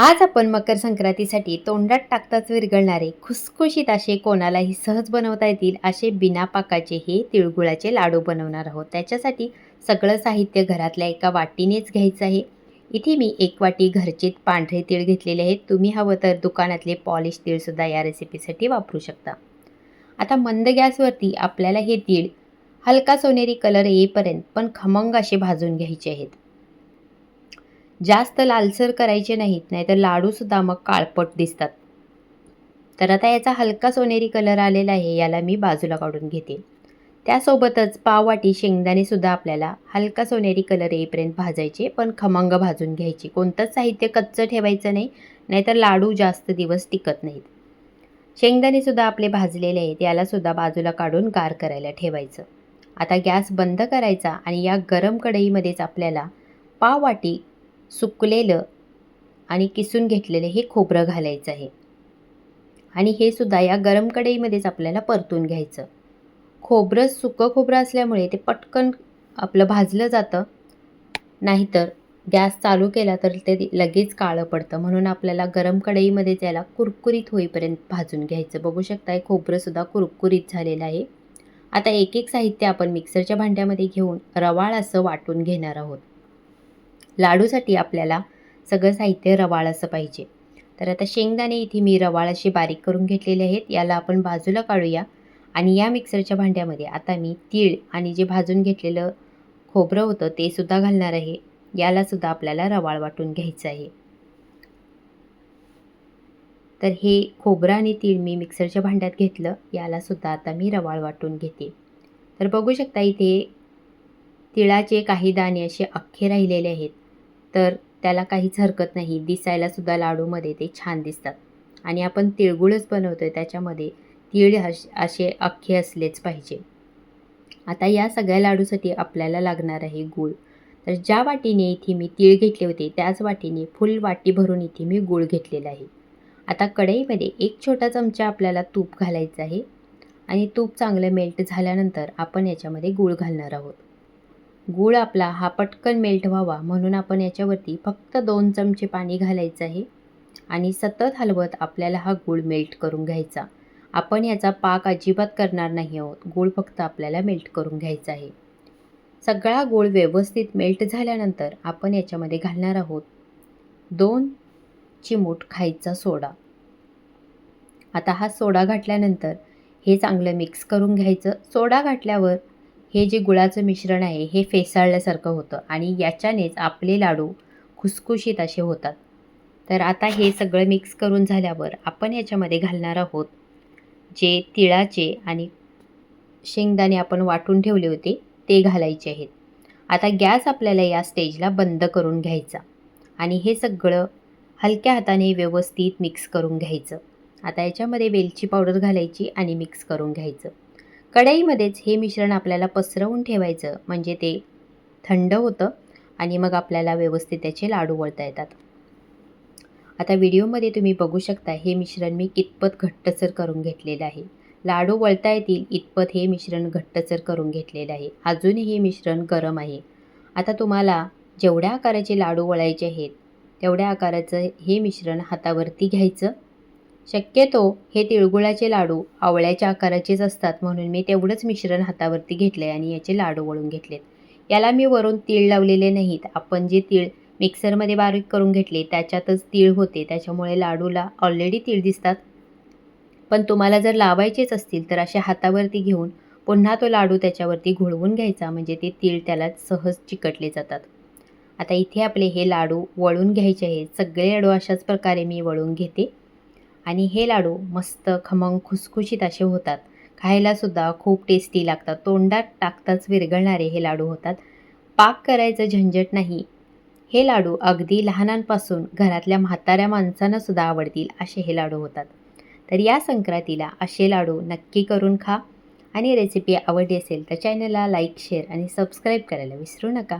आज आपण मकर संक्रांतीसाठी तोंडात टाकताच विरघळणारे खुसखुशीत असे कोणालाही सहज बनवता येतील असे बिना पाकाचे हे तिळगुळाचे लाडू बनवणार आहोत. त्याच्यासाठी सगळं साहित्य घरातल्या एका वाटीनेच घ्यायचं आहे. इथे मी एक वाटी घरचे पांढरे तीळ घेतलेले आहेत. तुम्ही हवं तर दुकानातले पॉलिश तीळसुद्धा या रेसिपीसाठी वापरू शकता. आता मंद गॅसवरती आपल्याला हे तीळ हलका सोनेरी कलर येईपर्यंत पण खमंग असे भाजून घ्यायचे आहेत. जास्त लालसर करायचे नाहीत नाहीतर लाडूसुद्धा मग काळपट दिसतात. तर आता याचा हलका सोनेरी कलर आलेला आहे याला मी बाजूला काढून घेते. त्यासोबतच पाववाटी शेंगदाणेसुद्धा आपल्याला हलका सोनेरी कलर येईपर्यंत भाजायचे पण खमंग भाजून घ्यायचे. कोणतंच साहित्य कच्चं ठेवायचं नाही नाहीतर लाडू जास्त दिवस टिकत नाहीत. शेंगदाणेसुद्धा आपले भाजलेले आहेत यालासुद्धा बाजूला काढून गार करायला ठेवायचं. आता गॅस बंद करायचा आणि या गरम कढईमध्येच आपल्याला पाववाटी सुकलेलं आणि किसून घेतलेलं हे खोबरं घालायचं आहे. आणि हे सुद्धा या गरम कढईमध्येच आपल्याला परतून घ्यायचं. खोबरं सुकं खोबरं असल्यामुळे ते पटकन आपलं भाजलं जातं. नाहीतर गॅस चालू केला तर ते लगेच काळं पडतं. म्हणून आपल्याला गरम कढईमध्ये त्याला कुरकुरीत होईपर्यंत भाजून घ्यायचं. बघू शकता हे खोबरंसुद्धा कुरकुरीत झालेलं आहे. आता एक एक साहित्य आपण मिक्सरच्या भांड्यामध्ये घेऊन रवाळ असं वाटून घेणार आहोत. लाडूसाठी आपल्याला सगळं साहित्य रवाळ असं पाहिजे. तर आता शेंगदाणे इथे मी रवाळ असे बारीक करून घेतलेले आहेत. याला आपण बाजूला काढूया आणि या मिक्सरच्या भांड्यामध्ये आता मी तीळ आणि जे भाजून घेतलेलं खोबरं होतं ते सुद्धा घालणार आहे. यालासुद्धा आपल्याला रवाळ वाटून घ्यायचं आहे. तर हे खोबरं आणि तीळ मी मिक्सरच्या भांड्यात घेतलं. यालासुद्धा आता मी रवाळ वाटून घेते. तर बघू शकता इथे तिळाचे काही दाणे असे अख्खे राहिलेले आहेत. तर त्याला काहीच हरकत नाही. दिसायलासुद्धा लाडूमध्ये ते छान दिसतात. आणि आपण तिळगुळच बनवतो आहे त्याच्यामध्ये तीळ असे अख्खे असलेच पाहिजे. आता या सगळ्या लाडूसाठी आपल्याला लागणार आहे गूळ. तर ज्या वाटीने इथे मी तीळ घेतले होते त्याच वाटीने फुल वाटी भरून इथे मी गूळ घेतलेला आहे. आता कढईमध्ये एक छोटा चमचा आपल्याला तूप घालायचं आहे. आणि तूप चांगलं मेल्ट झाल्यानंतर आपण याच्यामध्ये गूळ घालणार आहोत. गूळ आपला हा पटकन मेल्ट व्हावा म्हणून आपण याच्यावरती फक्त दोन चमचे पाणी घालायचं आहे आणि सतत हलवत आपल्याला हा गूळ मेल्ट करून घ्यायचा. आपण याचा पाक अजिबात करणार नाही आहोत. गूळ फक्त आपल्याला मेल्ट करून घ्यायचा आहे. सगळा गूळ व्यवस्थित मेल्ट झाल्यानंतर आपण याच्यामध्ये घालणार आहोत दोन चिमूट खायचा सोडा. आता हा सोडा घातल्यानंतर हे चांगलं मिक्स करून घ्यायचं. सोडा घातल्यावर हे जे गुळाचं मिश्रण आहे हे फेसाळल्यासारखं होतं आणि याच्यानेच आपले लाडू खुसखुशीत असे होतात. तर आता हे सगळं मिक्स करून झाल्यावर आपण याच्यामध्ये घालणार आहोत जे तिळाचे आणि शेंगदाणे आपण वाटून ठेवले होते ते घालायचे आहेत. आता गॅस आपल्याला या स्टेजला बंद करून घ्यायचा आणि हे सगळं हलक्या हाताने व्यवस्थित मिक्स करून घ्यायचं. आता याच्यामध्ये वेलची पावडर घालायची आणि मिक्स करून घ्यायचं. कढईमध्येच हे मिश्रण आपल्याला पसरवून ठेवायचं. म्हणजे ते थंड होतं आणि मग आपल्याला व्यवस्थित त्याचे लाडू वळता येतात. आता व्हिडिओमध्ये तुम्ही बघू शकता हे मिश्रण मी कितपत घट्टसर करून घेतलेलं आहे. लाडू वळता येतील इतपत हे मिश्रण घट्टसर करून घेतलेलं आहे. अजूनही हे मिश्रण गरम आहे. आता तुम्हाला जेवढ्या आकाराचे लाडू वळायचे आहेत तेवढ्या आकाराचं हे मिश्रण हातावरती घ्यायचं. शक्यतो हे तिळगुळाचे लाडू आवळ्याच्या आकाराचेच असतात म्हणून मी तेवढंच मिश्रण हातावरती घेतलं आहे आणि याचे लाडू वळून घेतलेत. याला मी वरून तीळ लावलेले नाहीत. आपण जे तीळ मिक्सरमध्ये बारीक करून घेतले त्याच्यातच तीळ होते. त्याच्यामुळे लाडूला ऑलरेडी तीळ दिसतात. पण तुम्हाला जर लावायचेच असतील तर अशा हातावरती घेऊन पुन्हा तो लाडू त्याच्यावरती घोळवून घ्यायचा. म्हणजे ते तीळ त्याला सहज चिकटले जातात. आता इथे आपले हे लाडू वळून घ्यायचे आहेत. सगळे लाडू अशाच प्रकारे मी वळून घेते. आणि हे लाडू मस्त खमंग खुसखुशीत असे होतात. खायलासुद्धा खूप टेस्टी लागतात. तोंडात टाकताच विरघळणारे हे लाडू होतात. पाक करायचं झंझट नाही. हे लाडू अगदी लहानांपासून घरातल्या म्हाताऱ्या माणसांनासुद्धा आवडतील असे हे लाडू होतात. तर या संक्रांतीला असे लाडू नक्की करून खा. आणि रेसिपी आवडली असेल तर चॅनलला लाईक शेअर आणि सबस्क्राईब करायला विसरू नका.